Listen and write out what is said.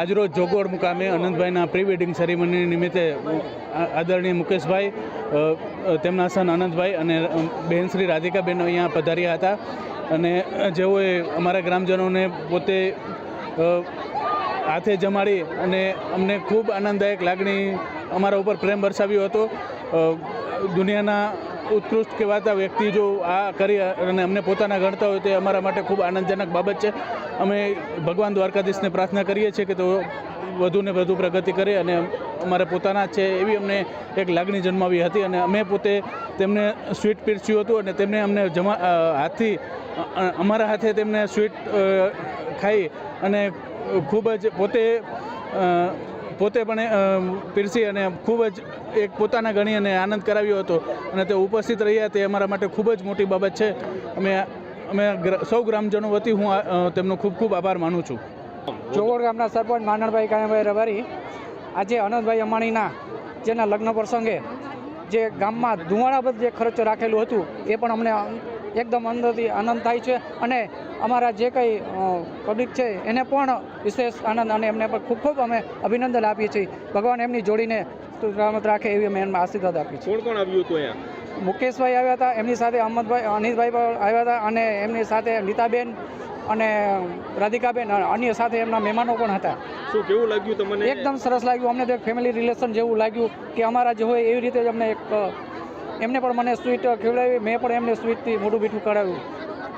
આજરોજ જોગોડ મુકામે અનંતભાઈના pre wedding ceremony નિમિત્તે આદરણીય મુકેશભાઈ તેમના સન અનંતભાઈ અને બહેન શ્રી રાધિકાબેન અહીંયા પધાર્યા હતા. અને જેઓએ અમારા ગ્રામજનોને પોતે હાથે જમાડી અને અમને ખૂબ આનંદદાયક લાગણી અમારા ઉપર પ્રેમ વરસાવ્યો હતો. દુનિયાના ઉત્કૃષ્ટ કહેવાતા વ્યક્તિ જો આ કરી અને અમને પોતાના ગણતા હોય તે અમારા માટે ખૂબ આનંદજનક બાબત છે. અમે ભગવાન દ્વારકાધીશને પ્રાર્થના કરીએ છીએ કે તો વધુ ને વધુ પ્રગતિ કરે અને અમારે પોતાના છે એવી અમને એક લાગણી જન્માવી હતી અને અમે પોતે તેમને સ્વીટ પીરસ્યું હતું અને તેમને અમને જમા હાથથી અમારા હાથે તેમને સ્વીટ ખાઈ અને ખૂબ જ પોતે પોતે પણ પીરસી અને ખૂબ જ એક પોતાના ગણી અને આનંદ કરાવ્યો હતો. અને તે ઉપસ્થિત રહ્યા તે અમારા માટે ખૂબ જ મોટી બાબત છે. અમે અમે સૌ ગ્રામજનો વતી હું તેમનો ખૂબ ખૂબ આભાર માનું છું. ચોગોડ ગામના સરપંચ માનણભાઈ કાયાભાઈ રબારી આજે અનંતભાઈ અંબાણીના જેના લગ્ન પ્રસંગે જે ગામમાં ધુવાણાબદ્ધ જે ખર્ચ રાખેલું હતું, એ પણ અમને એકદમ અંદરથી આનંદ થાય છે અને અમારા જે કંઈ પબ્લિક છે એને પણ વિશેષ આનંદ અને એમને પણ ખૂબ ખૂબ અમે અભિનંદન આપીએ છીએ. ભગવાન એમની જોડીને સલામત રાખે એવી અમે એમને આશીર્વાદ આપીએ છીએ. કોણ કોણ આવ્યું હતું અહીંયા? મુકેશભાઈ આવ્યા હતા એમની સાથે અહમદભાઈ અનિતભાઈ પણ આવ્યા હતા અને એમની સાથે નીતાબેન અને રાધિકાબેન અન્ય સાથે એમના મહેમાનો પણ હતા. શું કેવું લાગ્યું તમને? એકદમ સરસ લાગ્યું. અમને તો ફેમિલી રિલેશન જેવું લાગ્યું કે અમારા જે હોય એવી રીતે જ અમને એક એમને પણ મને સ્વીટ ખવડાવી મેં પણ એમને સ્વીટથી મોઢું મીઠું કરાવ્યું